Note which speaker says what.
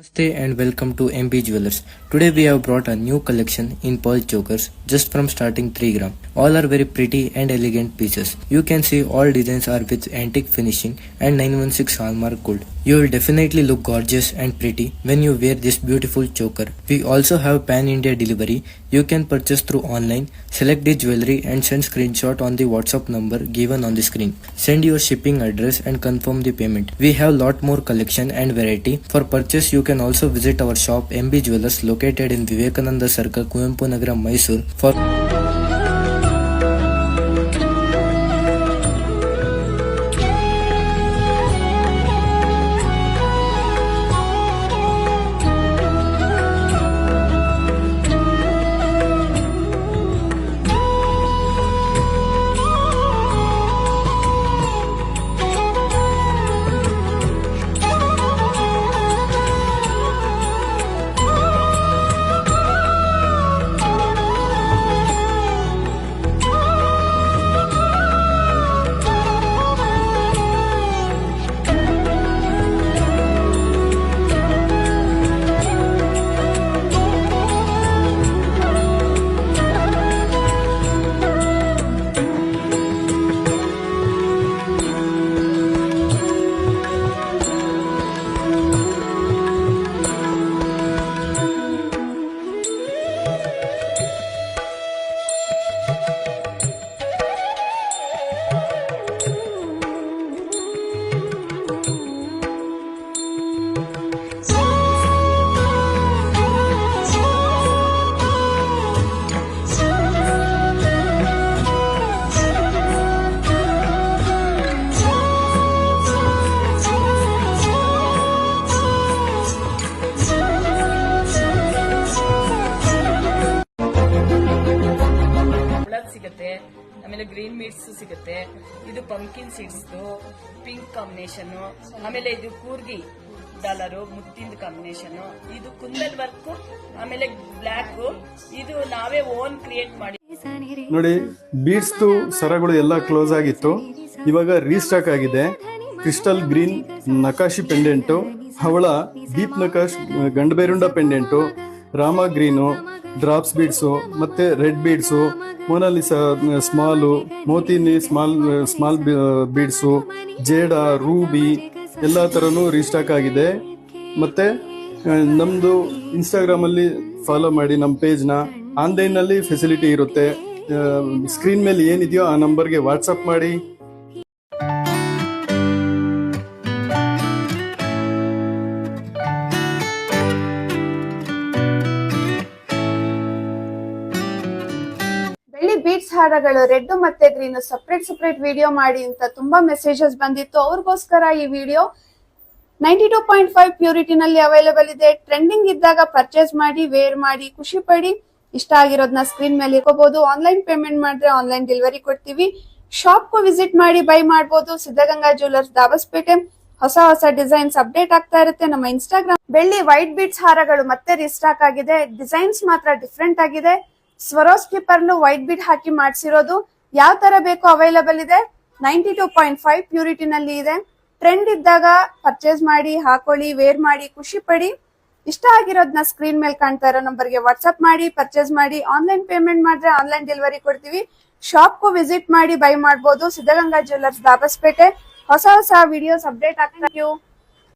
Speaker 1: Namaste and welcome to MB Jewelers. Today we have brought a new collection in pearl chokers just from starting 3 gram. All are very pretty and elegant pieces. You can see all designs are with antique finishing and 916 hallmark gold. You will definitely look gorgeous and pretty when you wear this beautiful choker. We also have pan India delivery. You can purchase through online, select the jewelry and send screenshot on the WhatsApp number given on the screen. Send your shipping address and confirm the payment. We have lot more collection and variety. For purchase you can also visit our shop MB Jewelers located in Vivekananda Circle, Nagara, Mysore for
Speaker 2: ಆಮೇಲೆ green meats ಸಿಗುತ್ತೆ, ಇದು ಪಂಕಿನ್ seeds pink combination ಆಮೇಲೆ ಇದು ಕೂರ್ಗಿ dollar ಮುತ್ತಿಂದ combination ಇದು ಕುಂದಲ್ work ಆಮೇಲೆ black ಇದು ನಾವೇ own create ಮಾಡಿ
Speaker 3: ನೋಡಿ ಬೀಡ್ಸ್ದು ಸರಗಳು ಎಲ್ಲ ಕ್ಲೋಸ್ ಆಗಿತ್ತು. ಇವಾಗ ರೀಸ್ಟಾಕ್ ಆಗಿದೆ. ಕ್ರಿಸ್ಟಲ್ ಗ್ರೀನ್ ನಕಾಶಿ ಪೆಂಡೆಂಟು ಹವಳ ದೀಪ್ ನಕಾಶ್ ಗಂಡಬೈರುಂಡ pendant Rama green drops beads ಮತ್ತೆ red beads Mona Lisa small ಮೋತಿನಿ small small beads jade ruby ಎಲ್ಲ ಥರನೂ ರೀಸ್ಟಾಕ್ ಆಗಿದೆ. ಮತ್ತೆ ನಮ್ಮದು ಇನ್ಸ್ಟಾಗ್ರಾಮಲ್ಲಿ ಫಾಲೋ ಮಾಡಿ ನಮ್ಮ ಪೇಜ್ನ ಆನ್ಲೈನ್ನಲ್ಲಿ ಫೆಸಿಲಿಟಿ ಇರುತ್ತೆ ಸ್ಕ್ರೀನ್ ಮೇಲೆ ಏನಿದೆಯೋ ಆ ನಂಬರ್ಗೆ ವಾಟ್ಸಪ್ ಮಾಡಿ.
Speaker 4: ಬೆಳ್ಳಿ ಬೀಟ್ಸ್ ಹಾರಗಳು ರೆಡ್ ಮತ್ತೆ ಗ್ರೀನ್ ಸಪ್ರೇಟ್ ಸಪ್ರೇಟ್ ವಿಡಿಯೋ ಮಾಡಿ ಅಂತ ತುಂಬಾ ಮೆಸೇಜಸ್ ಬಂದಿತ್ತು. ಅವ್ರಿಗೋಸ್ಕರ ಈ video ninety two point five ಪ್ಯೂರಿಟಿನಲ್ಲಿ available ಇದೆ. ಟ್ರೆಂಡಿಂಗ್ ಇದ್ದಾಗ ಪರ್ಚೇಸ್ ಮಾಡಿ ವೇರ್ ಮಾಡಿ, ಖುಷಿ ಪಡಿ, ಇಷ್ಟ ಆಗಿರೋದನ್ನ ಸ್ಕ್ರೀನ್ ಮೇಲೆ ಇಟ್ಕೋಬಹುದು. ಆನ್ಲೈನ್ ಪೇಮೆಂಟ್ ಮಾಡಿದ್ರೆ ಆನ್ಲೈನ್ ಡೆಲಿವರಿ ಕೊಡ್ತೀವಿ. ಶಾಪ್ಗೂ ವಿಸಿಟ್ ಮಾಡಿ ಬೈ ಮಾಡಬಹುದು ಸಿದ್ಧಗಂಗಾ ಜ್ಯುವೆಲರ್ಸ್ ದಾಬಸ್ಪೇಟೆ. ಹೊಸ ಹೊಸ ಡಿಸೈನ್ಸ್ ಅಪ್ಡೇಟ್ ಆಗ್ತಾ ಇರುತ್ತೆ. ನಮ್ಮ ಇನ್ಸ್ಟಾಗ್ರಾಮ್ ಬೆಳ್ಳಿ ವೈಟ್ ಬೀಟ್ಸ್ ಹಾರಗಳು ಮತ್ತೆ ರಿಸ್ಟಾಕ್ ಆಗಿದೆ. ಡಿಸೈನ್ಸ್ ಮಾತ್ರ ಡಿಫ್ರೆಂಟ್ ಆಗಿದೆ. ಸ್ವರೋಸ್ಕಿ ಪರ್ಲು ವೈಟ್ ಬೀಟ್ ಹಾಕಿ ಮಾಡಿಸಿರೋದು ಯಾವ ತರ ಬೇಕು ಅವೈಲಬಲ್ ಇದೆ? ನೈಂಟಿ ಟೂ ಪಾಯಿಂಟ್ ಫೈವ್ ಪ್ಯೂರಿಟಿನಲ್ಲಿ ಇದೆ. ಟ್ರೆಂಡ್ ಇದ್ದಾಗ ಪರ್ಚೇಸ್ ಮಾಡಿ, ಹಾಕೊಳ್ಳಿ ವೇರ್ ಮಾಡಿ, ಖುಷಿ ಪಡಿ. ಇಷ್ಟ ಆಗಿರೋದನ್ನ ಸ್ಕ್ರೀನ್ ಮೇಲೆ ಕಾಣ್ತಾ ಇರೋ ನಂಬರ್ಗೆ ವಾಟ್ಸ್ಆಪ್ ಮಾಡಿ ಪರ್ಚೇಸ್ ಮಾಡಿ. ಆನ್ಲೈನ್ ಪೇಮೆಂಟ್ ಮಾಡಿದ್ರೆ ಆನ್ಲೈನ್ ಡೆಲಿವರಿ ಕೊಡ್ತೀವಿ. ಶಾಪ್ಗೂ ವಿಸಿಟ್ ಮಾಡಿ ಬೈ ಮಾಡಬಹುದು ಸಿದ್ಧಗಂಗಾ ಜ್ಯುವೆಲರ್ಸ್ ದಾಬಸ್ಪೇಟೆ. ಹೊಸ ಹೊಸ ವಿಡಿಯೋಸ್ ಅಪ್ಡೇಟ್ ಆಗ್ತಾ